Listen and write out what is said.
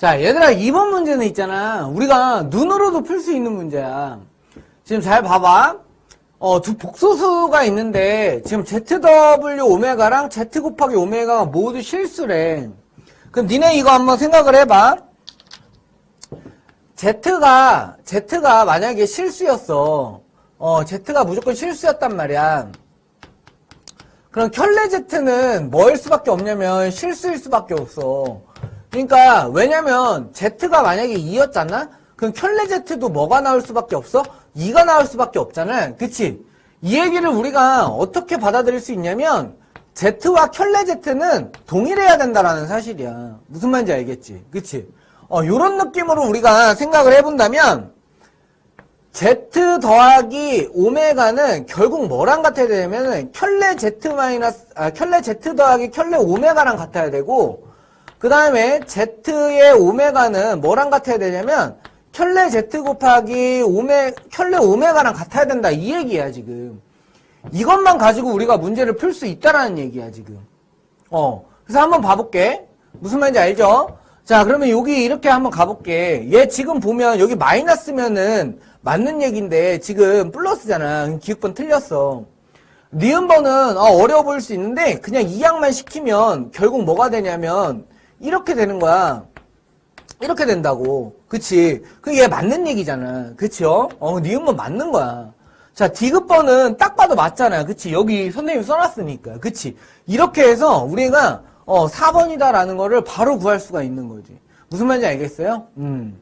자, 얘들아, 이번 문제는 있잖아. 우리가 눈으로도 풀 수 있는 문제야. 지금 잘 봐봐. 어, 두 복소수가 있는데, 지금 ZW 오메가랑 Z 곱하기 오메가가 모두 실수래. 그럼 니네 이거 한번 생각을 해봐. Z가, Z가 만약에 실수였어. 어, Z가 무조건 실수였단 말이야. 그럼 켤레 Z는 뭐일 수밖에 없냐면 실수일 수밖에 없어. 그러니까 왜냐면 Z가 만약에 2였잖아? 그럼 켤레 Z도 뭐가 나올 수밖에 없어? 2가 나올 수밖에 없잖아. 그치? 이 얘기를 우리가 어떻게 받아들일 수 있냐면 Z와 켤레 Z는 동일해야 된다라는 사실이야. 무슨 말인지 알겠지? 그치? 어, 요런 느낌으로 우리가 생각을 해본다면 Z 더하기 오메가는 결국 뭐랑 같아야 되냐면 켤레 Z 마이너스 아 켤레 Z 더하기 켤레 오메가랑 같아야 되고 그 다음에 Z의 오메가는 뭐랑 같아야 되냐면 켤레 Z 곱하기 오메 켤레 오메가랑 같아야 된다. 이 얘기야 지금. 이것만 가지고 우리가 문제를 풀 수 있다라는 얘기야 지금. 어. 그래서 한번 봐볼게. 무슨 말인지 알죠? 자 그러면 여기 이렇게 한번 가볼게. 얘 지금 보면 여기 마이너스면은 맞는 얘기인데 지금 플러스잖아. 기억번 틀렸어. 니은번은 어, 어려워 보일 수 있는데 그냥 이항만 시키면 결국 뭐가 되냐면 이렇게 되는 거야. 이렇게 된다고. 그치? 그게 맞는 얘기잖아. 그치요? 어 니은번 맞는 거야. 자 디귿번은 딱 봐도 맞잖아. 그치? 여기 선생님이 써놨으니까. 그치? 이렇게 해서 우리가 어 4번이다라는 거를 바로 구할 수가 있는 거지. 무슨 말인지 알겠어요? 음